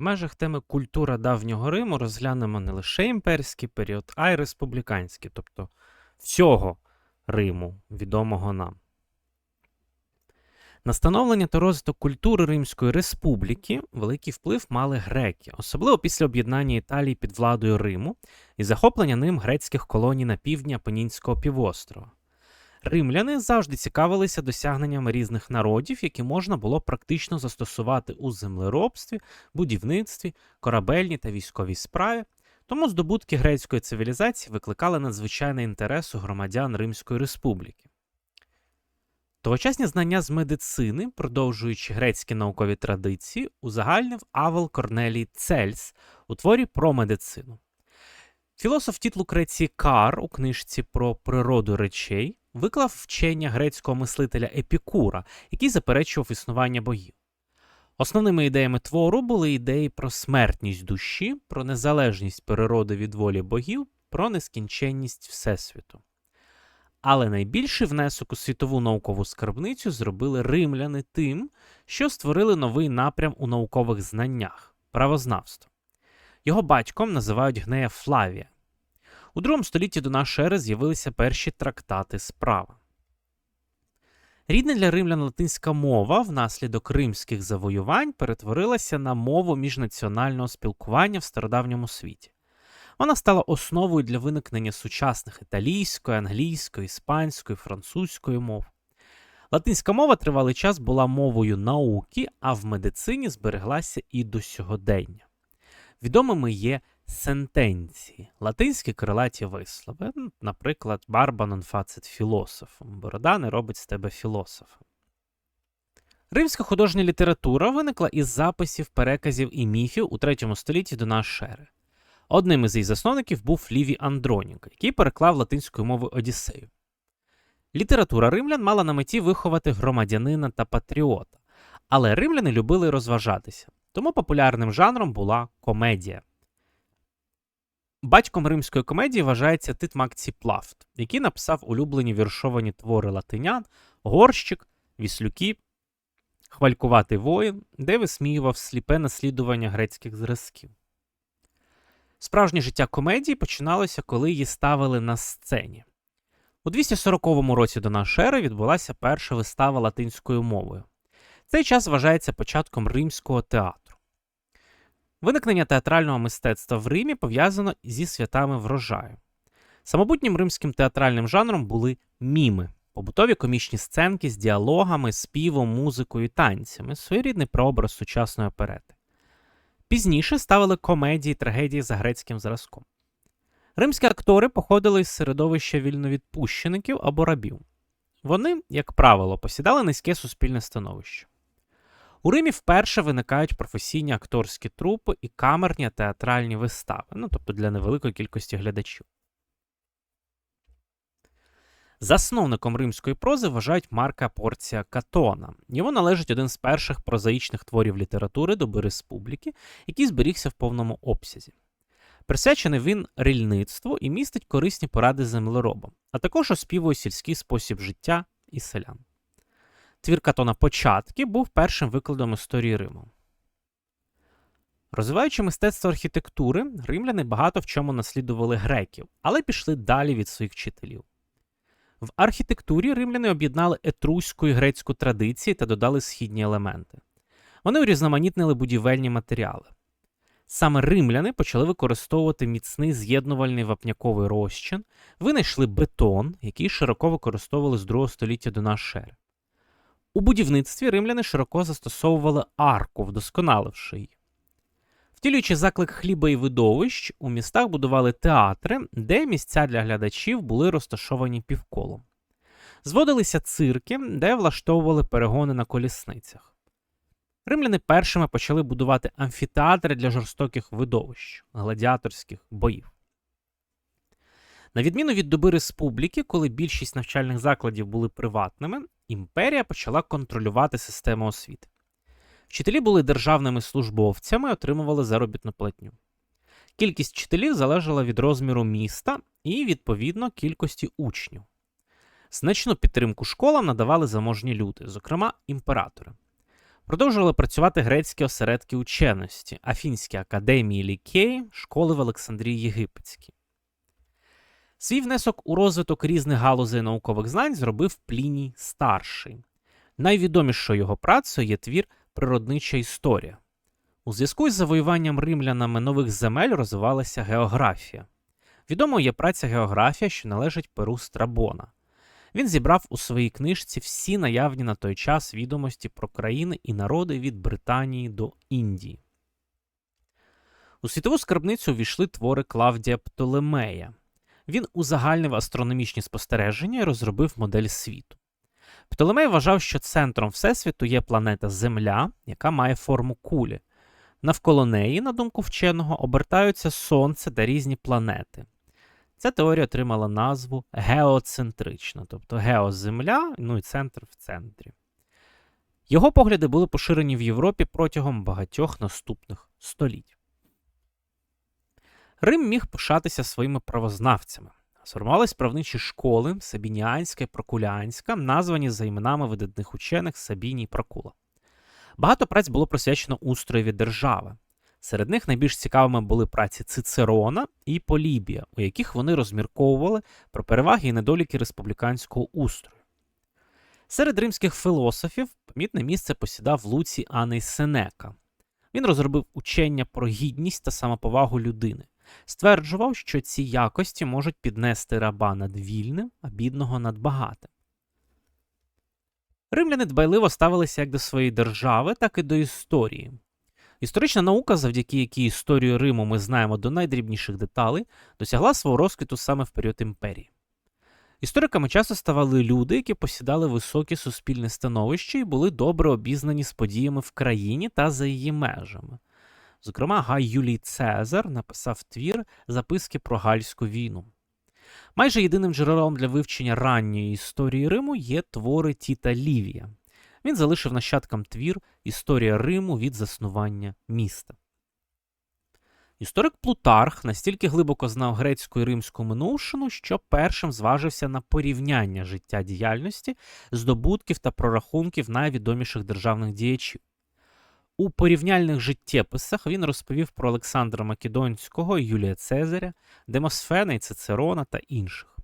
В межах теми культура давнього Риму розглянемо не лише імперський період, а й республіканський, тобто всього Риму, відомого нам. На становлення та розвиток культури Римської республіки великий вплив мали греки, особливо після об'єднання Італії під владою Риму і захоплення ним грецьких колоній на півдні Апенінського півострова. Римляни завжди цікавилися досягненнями різних народів, які можна було практично застосувати у землеробстві, будівництві, корабельній та військовій справі, тому здобутки грецької цивілізації викликали надзвичайний інтерес у громадян Римської республіки. Тогочасні знання з медицини, продовжуючи грецькі наукові традиції, узагальнив Авел Корнелій Цельс у творі про медицину. Філософ Тіт Лукрецій Кар у книжці про природу речей виклав вчення грецького мислителя Епікура, який заперечував існування богів. Основними ідеями твору були ідеї про смертність душі, про незалежність природи від волі богів, про нескінченність Всесвіту. Але найбільший внесок у світову наукову скарбницю зробили римляни тим, що створили новий напрям у наукових знаннях правознавство. Його батьком називають Гнея Флавія. У другому столітті до нашої ери з'явилися перші трактати справа. Рідна для римлян латинська мова внаслідок римських завоювань перетворилася на мову міжнаціонального спілкування в стародавньому світі. Вона стала основою для виникнення сучасних італійської, англійської, іспанської, французької мов. Латинська мова тривалий час була мовою науки, а в медицині збереглася і до сьогодення. Відомими є сентенції, латинські крилаті вислови, наприклад, барба non facet філософом, борода не робить з тебе філософа. Римська художня література виникла із записів, переказів і міфів у 3 столітті до нашої ери. Одним із її засновників був Лівій Андронік, який переклав латинською мовою Одіссею. Література римлян мала на меті виховати громадянина та патріота, але римляни любили розважатися, тому популярним жанром була комедія. Батьком римської комедії вважається Тит Макці Плафт, який написав улюблені віршовані твори латинян, горщик, віслюки, хвалькуватий воїн, де висміював сліпе наслідування грецьких зразків. Справжнє життя комедії починалося, коли її ставили на сцені. У 240 році до нашої ери відбулася перша вистава латинською мовою. Цей час вважається початком римського театру. Виникнення театрального мистецтва в Римі пов'язано зі святами врожаю. Самобутнім римським театральним жанром були міми, побутові комічні сценки з діалогами, співом, музикою танцями, своєрідний прообраз сучасної оперети. Пізніше ставили комедії трагедії за грецьким зразком. Римські актори походили із середовища вільновідпущеників або рабів. Вони, як правило, посідали низьке суспільне становище. У Римі вперше виникають професійні акторські трупи і камерні театральні вистави, ну тобто для невеликої кількості глядачів. Засновником римської прози вважають Марка Порція Катона. Йому належить один з перших прозаїчних творів літератури доби республіки, який зберігся в повному обсязі. Присвячений він рільництву і містить корисні поради землеробам, а також оспівує сільський спосіб життя і селян. Твір Катона Початки був першим викладом історії Риму. Розвиваючи мистецтво архітектури, римляни багато в чому наслідували греків, але пішли далі від своїх вчителів. В архітектурі римляни об'єднали етруську і грецьку традиції та додали східні елементи. Вони урізноманітнили будівельні матеріали. Саме римляни почали використовувати міцний з'єднувальний вапняковий розчин, винайшли бетон, який широко використовували з 2 століття до нашої ери. У будівництві римляни широко застосовували арку, вдосконаливши її. Втілюючи заклик хліба і видовищ, у містах будували театри, де місця для глядачів були розташовані півколом. Зводилися цирки, де влаштовували перегони на колісницях. Римляни першими почали будувати амфітеатри для жорстоких видовищ, гладіаторських боїв. На відміну від доби республіки, коли більшість навчальних закладів були приватними, імперія почала контролювати систему освіти. Вчителі були державними службовцями і отримували заробітну платню. Кількість вчителів залежала від розміру міста і, відповідно, кількості учнів. Значну підтримку школам надавали заможні люди, зокрема імператори. Продовжували працювати грецькі осередки ученості, афінські академії лікеї, школи в Олександрії Єгипетській. Свій внесок у розвиток різних галузей наукових знань зробив Пліній старший. Найвідомішою його працею є твір Природнича історія. У зв'язку із завоюванням римлянами нових земель розвивалася географія. Відомою є праця географія, що належить перу Страбона. Він зібрав у своїй книжці всі наявні на той час відомості про країни і народи від Британії до Індії. У світову скарбницю ввійшли твори Клавдія Птолемея. Він узагальнив астрономічні спостереження і розробив модель світу. Птолемей вважав, що центром Всесвіту є планета Земля, яка має форму кулі. Навколо неї, на думку вченого, обертаються Сонце та різні планети. Ця теорія отримала назву геоцентрична, тобто геоземля, ну і центр в центрі. Його погляди були поширені в Європі протягом багатьох наступних століть. Рим міг пишатися своїми правознавцями. Сформувались правничі школи Сабініанська і Прокулянська, названі за іменами видатних учених Сабіній і Прокула. Багато праць було присвячено устроєві держави. Серед них найбільш цікавими були праці Цицерона і Полібія, у яких вони розмірковували про переваги і недоліки республіканського устрою. Серед римських філософів помітне місце посідав Луцій Аний Сенека. Він розробив учення про гідність та самоповагу людини, стверджував, що ці якості можуть піднести раба над вільним, а бідного над багатим. Римляни дбайливо ставилися як до своєї держави, так і до історії. Історична наука, завдяки якій історію Риму ми знаємо до найдрібніших деталей, досягла свого розквіту саме в період імперії. Істориками часто ставали люди, які посідали високе суспільне становище і були добре обізнані з подіями в країні та за її межами. Зокрема, Гай Юлій Цезар написав твір записки про Гальську війну. Майже єдиним джерелом для вивчення ранньої історії Риму є твори Тіта Лівія. Він залишив нащадкам твір Історія Риму від заснування міста. Історик Плутарх настільки глибоко знав грецьку і римську минувшину, що першим зважився на порівняння життя діяльності, здобутків та прорахунків найвідоміших державних діячів. У порівняльних життєписах він розповів про Олександра Македонського, Юлія Цезаря, Демосфена і Цицерона та інших.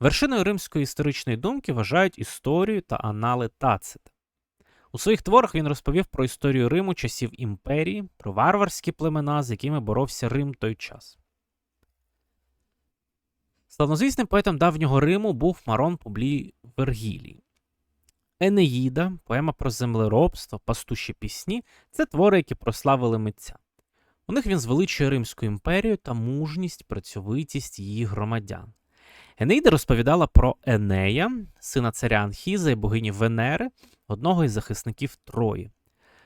Вершиною римської історичної думки вважають історію та анали Тацита. У своїх творах він розповів про історію Риму часів імперії, про варварські племена, з якими боровся Рим той час. Славнозвісним поетом давнього Риму був Марон Публій Вергілій. Енеїда, поема про землеробство, пастуші пісні це твори, які прославили митця. У них він звеличує Римську імперію та мужність, працьовитість її громадян. Енеїда розповідала про Енея, сина царя Анхіза і богині Венери, одного із захисників Трої.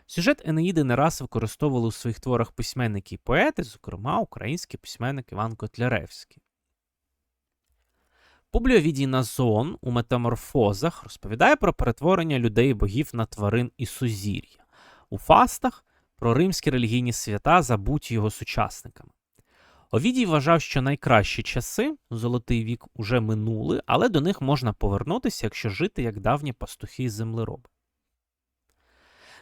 Сюжет Енеїди не раз використовували у своїх творах письменники і поети, зокрема український письменник Іван Котляревський. Публіовідій Назон у метаморфозах розповідає про перетворення людей богів на тварин і сузір'я, у фастах про римські релігійні свята, забуті його сучасниками. Овідій вважав, що найкращі часи, золотий вік, уже минули, але до них можна повернутися, якщо жити як давні пастухи і землероби.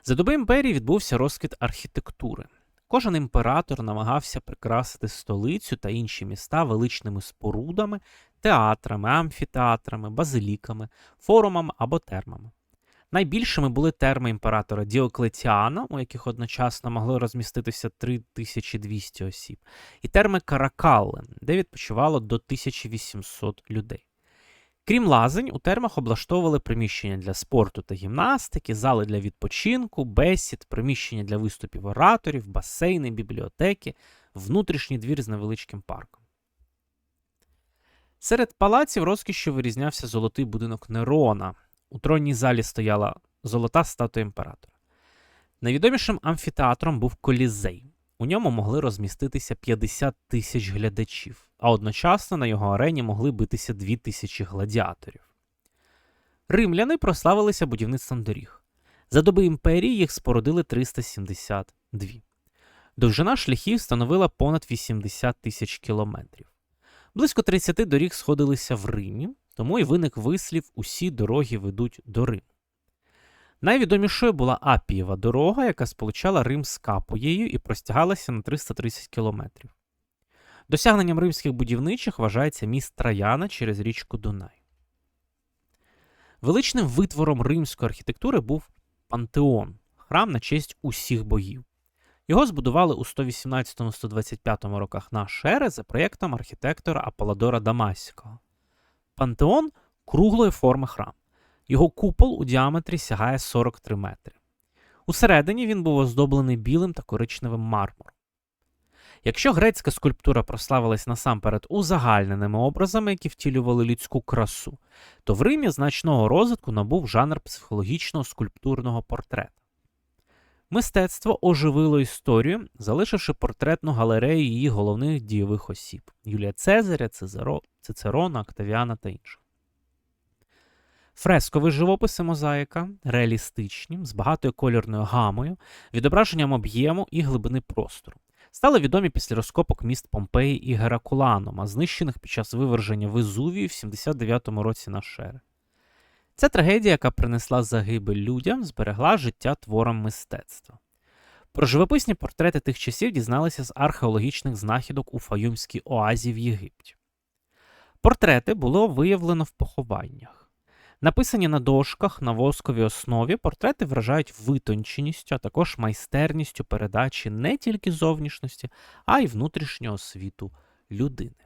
За доби імперії відбувся розквіт архітектури. Кожен імператор намагався прикрасити столицю та інші міста величними спорудами, театрами, амфітеатрами, базиліками, форумами або термами. Найбільшими були терми імператора Діоклетіана, у яких одночасно могли розміститися 3200 осіб, і терми Каракалли, де відпочивало до 1800 людей. Крім лазень, у термах облаштовували приміщення для спорту та гімнастики, зали для відпочинку, бесід, приміщення для виступів ораторів, басейни, бібліотеки, внутрішній двір з невеличким парком. Серед палаців розкішю вирізнявся золотий будинок Нерона. У тронній залі стояла золота статуя імператора. Найвідомішим амфітеатром був колізей. У ньому могли розміститися 50 тисяч глядачів, а одночасно на його арені могли битися 2 тисячі гладіаторів. Римляни прославилися будівництвом доріг. За доби імперії їх спорудили 372. Довжина шляхів становила понад 80 тисяч кілометрів. Близько 30 доріг сходилися в Римі, тому і виник вислів усі дороги ведуть до Риму. Найвідомішою була Апієва дорога, яка сполучала Рим з Капоєю і простягалася на 330 кілометрів. Досягненням римських будівничих вважається міст Траяна через річку Дунай. Величним витвором римської архітектури був Пантеон, храм на честь усіх богів. Його збудували у 118-125 роках нашої ери за проєктом архітектора Аполлодора Дамаського. Пантеон круглої форми храм. Його купол у діаметрі сягає 43 метри. Усередині він був оздоблений білим та коричневим мармуром. Якщо грецька скульптура прославилась насамперед узагальненими образами, які втілювали людську красу, то в Римі значного розвитку набув жанр психологічного скульптурного портрета. Мистецтво оживило історію, залишивши портретну галерею її головних дійових осіб Юлія Цезаря, Цезаро, Цицерона, Октавіана та інших. Фрескові живописи мозаїка реалістичні, з багатою кольорною гамою, відображенням об'єму і глибини простору. Стали відомі після розкопок міст Помпеї і Геракуланума, знищених під час виверження Везувії в 79-му році на шери. Ця трагедія, яка принесла загибель людям, зберегла життя творам мистецтва. Про живописні портрети тих часів дізналися з археологічних знахідок у Фаюмській оазі в Єгипті. Портрети було виявлено в похованнях. Написані на дошках на восковій основі, портрети вражають витонченістю, а також майстерністю передачі не тільки зовнішності, а й внутрішнього світу людини.